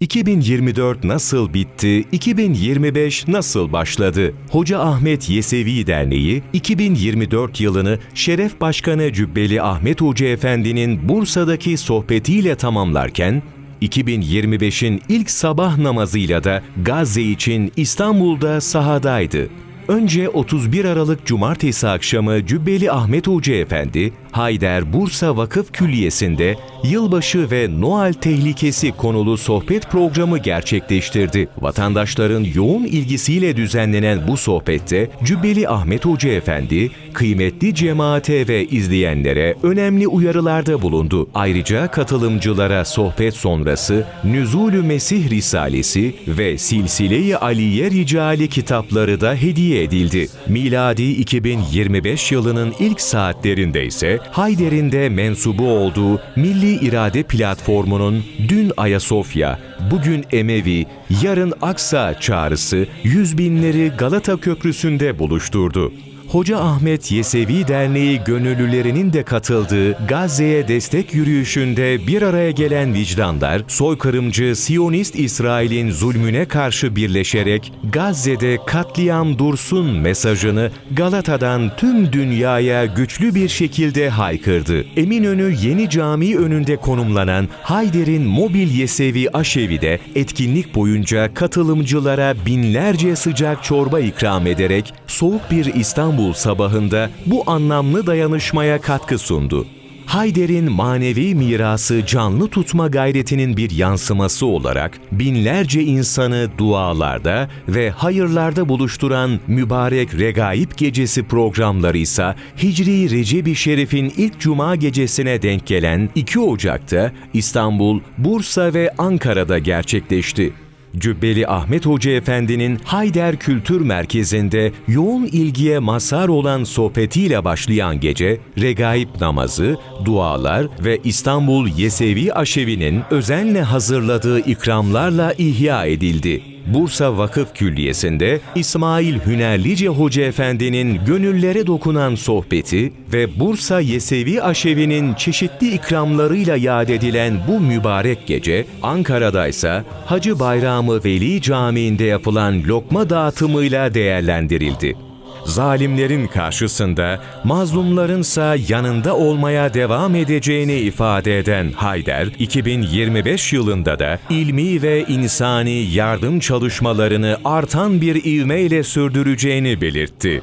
2024 nasıl bitti, 2025 nasıl başladı? Hoca Ahmet Yesevi Derneği, 2024 yılını Şeref Başkanı Cübbeli Ahmet Hoca Efendi'nin Bursa'daki sohbetiyle tamamlarken, 2025'in ilk sabah namazıyla da Gazze için İstanbul'da sahadaydı. Önce 31 Aralık Cumartesi akşamı Cübbeli Ahmet Hoca Efendi, Hayder Bursa Vakıf Külliyesi'nde yılbaşı ve Noel tehlikesi konulu sohbet programı gerçekleştirdi. Vatandaşların yoğun ilgisiyle düzenlenen bu sohbette Cübbeli Ahmet Hoca Efendi, kıymetli cemaate ve izleyenlere önemli uyarılarda bulundu. Ayrıca katılımcılara sohbet sonrası Nüzulü Mesih Risalesi ve Silsile-i Aliye Ricali kitapları da hediye edildi. Miladi 2025 yılının ilk saatlerinde ise Hayder'in de mensubu olduğu Milli İrade Platformu'nun dün Ayasofya, bugün Emevi, yarın Aksa çağrısı yüz binleri Galata Köprüsü'nde buluşturdu. Hoca Ahmet Yesevi Derneği gönüllülerinin de katıldığı Gazze'ye destek yürüyüşünde bir araya gelen vicdanlar, soykırımcı Siyonist İsrail'in zulmüne karşı birleşerek Gazze'de katliam dursun mesajını Galata'dan tüm dünyaya güçlü bir şekilde haykırdı. Eminönü Yeni Cami önünde konumlanan Hayder'in mobil Yesevi Aşevi'de etkinlik boyunca katılımcılara binlerce sıcak çorba ikram ederek soğuk bir İstanbul sabahında bu anlamlı dayanışmaya katkı sundu. Hayder'in manevi mirası canlı tutma gayretinin bir yansıması olarak binlerce insanı dualarda ve hayırlarda buluşturan mübarek Regaib Gecesi programları ise Hicri Recep-i Şerif'in ilk cuma gecesine denk gelen 2 Ocak'ta İstanbul, Bursa ve Ankara'da gerçekleşti. Cübbeli Ahmet Hoca Efendi'nin Hayder Kültür Merkezi'nde yoğun ilgiye mazhar olan sohbetiyle başlayan gece, regaib namazı, dualar ve İstanbul Yesevi Aşevi'nin özenle hazırladığı ikramlarla ihya edildi. Bursa Vakıf Külliyesi'nde İsmail Hünerlice Hoca Efendi'nin gönüllere dokunan sohbeti ve Bursa Yesevi Aşevi'nin çeşitli ikramlarıyla yad edilen bu mübarek gece, Ankara'da ise Hacı Bayramı Veli Camii'nde yapılan lokma dağıtımıyla değerlendirildi. Zalimlerin karşısında mazlumlarınsa yanında olmaya devam edeceğini ifade eden Hayder, 2025 yılında da ilmi ve insani yardım çalışmalarını artan bir ivmeyle sürdüreceğini belirtti.